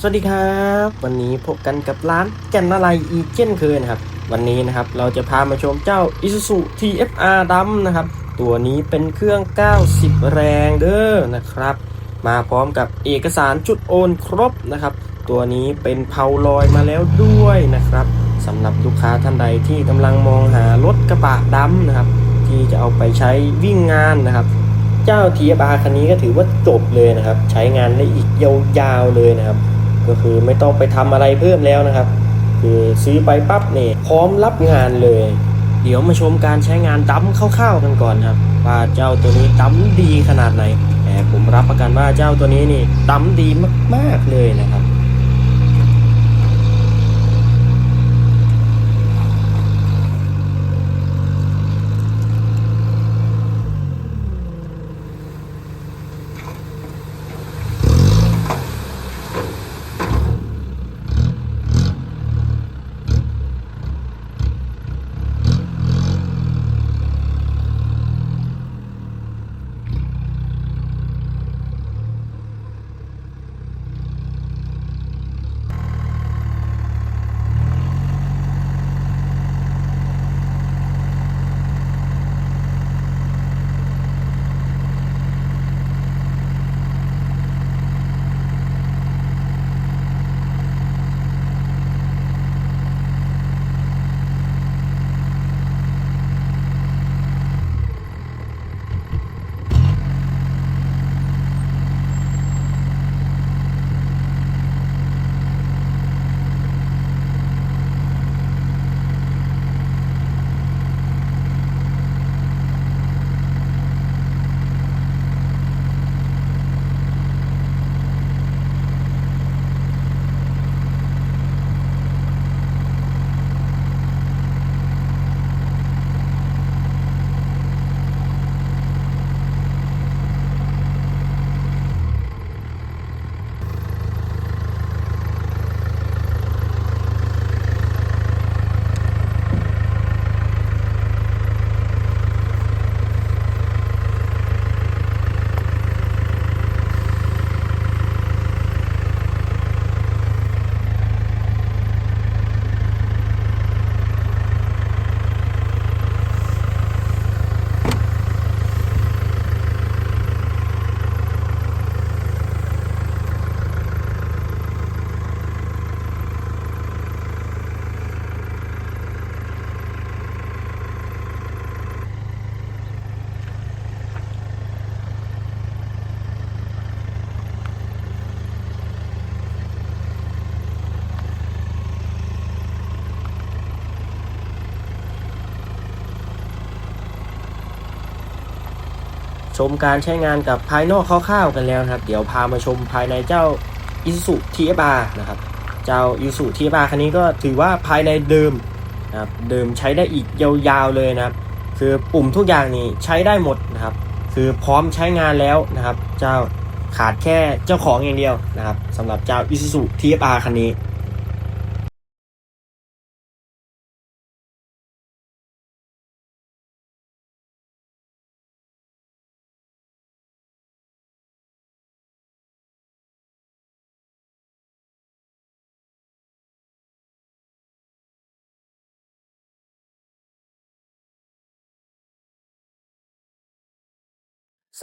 สวัสดีครับ วันนี้พบกันกับร้านแก่นอะไรอีกเช่นเคยนะครับ วันนี้นะครับเราจะพามาชมเจ้า Isuzu TFR ดำนะครับ ตัวนี้เป็นเครื่อง 90 แรงเด้อนะครับ มาพร้อมกับเอกสารจุดโอนครบนะครับ ตัวนี้เป็นเผาลอยมาแล้วด้วยนะครับสำหรับลูกค้าท่านใดที่กำลังมองหารถกระบะดำนะครับ ที่จะเอาไปใช้วิ่งงานนะครับเจ้า TFR คันนี้ก็ถือว่าจบเลยนะครับ ใช้งานได้อีกยาวๆเลยนะครับ ก็คือไม่ต้องไปทำอะไรเพิ่มแล้วนะครับ คือซื้อไปปั๊บเนี่ยพร้อมรับงานเลย เดี๋ยวมาชมการใช้งานดั้มคร่าวๆกันก่อนครับ ว่าเจ้าตัวนี้ดั้มดีขนาดไหนแต่ผมรับประกันว่าเจ้าตัวนี้นี่ดั้มดีมากๆเลยนะครับ ชมการใช้งานกับภายนอกคร่าวๆกันแล้วนะครับ เดี๋ยวพามาชมภายในเจ้า Isuzu TFR นะครับ เจ้า Isuzu TFR คันนี้ก็ถือว่าภายในเดิมนะครับเดิมใช้ได้อีกยาวๆเลยนะครับ คือปุ่มทุกอย่างนี่ใช้ได้หมดนะครับ คือพร้อมใช้งานแล้วนะครับ เจ้าขาดแค่เจ้าของอย่างเดียวนะครับสำหรับเจ้า Isuzu TFR คันนี้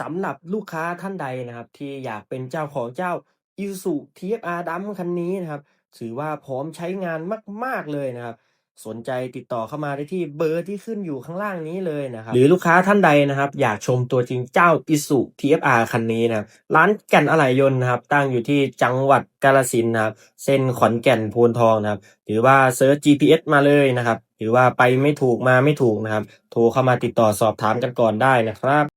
สำหรับลูกค้าท่านใดนะครับ ที่อยากเป็นเจ้าของเจ้า Isuzu TFR ดำคันนี้นะครับ ถือว่าพร้อมใช้งานมาก ๆ เลยนะครับ สนใจติดต่อเข้ามาได้ที่เบอร์ที่ขึ้นอยู่ข้างล่างนี้เลยนะครับ หรือลูกค้าท่านใดนะครับ อยากชมตัวจริงเจ้า Isuzu TFR คันนี้นะครับร้านแก่นอะไหล่ยนต์นะครับ ตั้งอยู่ที่จังหวัดกาฬสินธุ์นะครับ เส้นขอนแก่นโพนทองนะครับ หรือว่าเซิร์ช GPS มาเลยนะครับ หรือว่าไปไม่ถูกมาไม่ถูกนะครับ โทรเข้ามาติดต่อสอบถามกันก่อนได้นะครับ